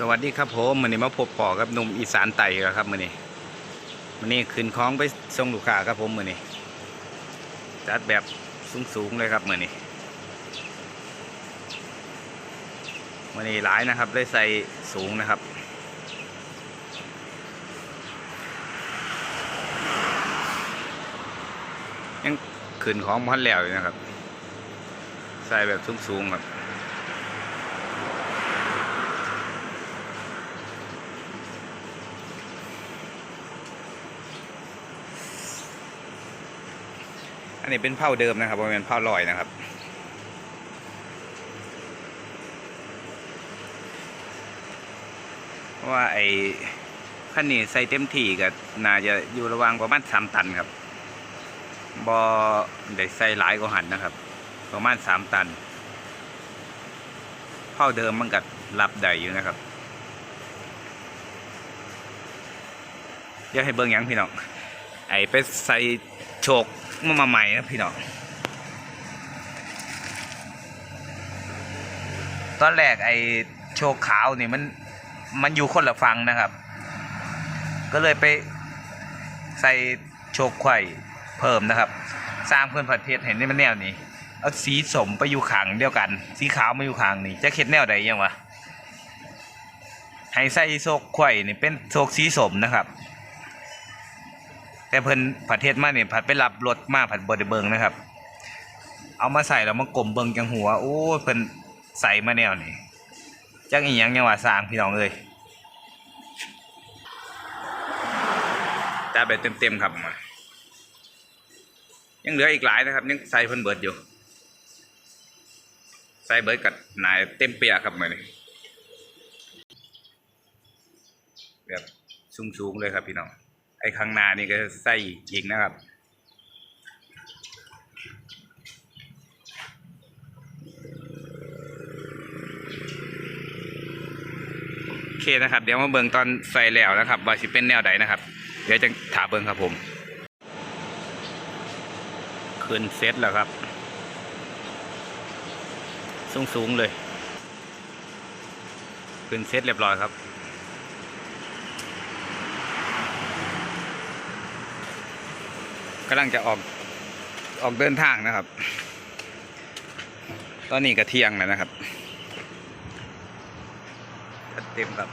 สวัสดีครับผมวันนี้มาพบปอกับนุ่มอีสานไต่ครับมื่อนี้วันนี้ขึ้นคล้องไปส่งลูกค้าครับผมมื่อนี้จัดแบบสูงๆเลยครับมื่อนี้มื่อนี้หลายนะครับได้ใส่สูงนะครับยังขึ้นของพันแล้วอยู่นะครับ ใส่แบบสูงๆครับ อันนี้เป็นเผาเดิมนะครับเป็นเผาลอยนะครับ ว่าไอ้ขั้นนี้ใส่เต็มที่ก็น่าจะอยู่ระว่างประมาณสามตันครับบอได้ใส่หลายกว่าหันนะครับ ประมาณสามตันเผาเดิมมันก็รับได้อยู่นะครับเดี๋ยวให้เบิ่งยังพี่น้องไอ้ไปใส่โชก มามาใหม่นะพี่น้องตอนแรกไอ้โชกขาวนี่มันมันอยู่คนละฟังนะครับ ก็เลยไปใส่โชกไข่เพิ่มนะครับ สร้างเพื่อนผัดเพชรเห็นนี่มันแนวนี้เอาสีสมไปอยู่ขังเดียวกัน สีขาวมาอยู่ขังนี่จะเข็ดแนวใดยังวะให้ใส่โชกไข่นี่เป็นโชกสีสมนะครับ แต่เพิ่นผัดเทศมาเนี่ยผัดไปรับรถมาผัดบดเบิงนะครับ เอามาใส่แล้วมากลมเบิงจังหัวโอ้เพิ่นใส่มาแนวนี่จังอีหยังยังว่าสร้างพี่น้องเอ้ยตาแบบเต็มๆครับมายังเหลืออีกหลายนะครับ ยังใส่เพิ่นเบิดอยู่ ใส่เบิดกับหนายเต็มเปียครับมานี่แบบสูงๆเลยครับพี่น้อง ไอ้ข้างหน้านี่ก็ใส่อีกนะครับ โอเคนะครับ เดี๋ยวมาเบิ่งตอนใส่แล้วนะครับ ว่าสิเป็นแนวใดนะครับ เดี๋ยวจะถาเบิ่งครับผมขึ้นเซตแล้วครับ สูงสูงๆเลยขึ้นเซตเรียบร้อยครับ กำลังจะออกออกเดินทางนะครับ ตอนนี้ก็เที่ยงแล้วนะครับเต็มครับ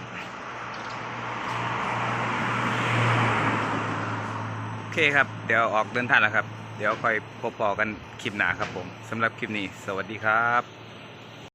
โอเคครับ เดี๋ยวออกเดินทางแล้วครับ เดี๋ยวค่อยพบปอกันคลิปหน้าครับผมสำหรับคลิปนี้ สวัสดีครับ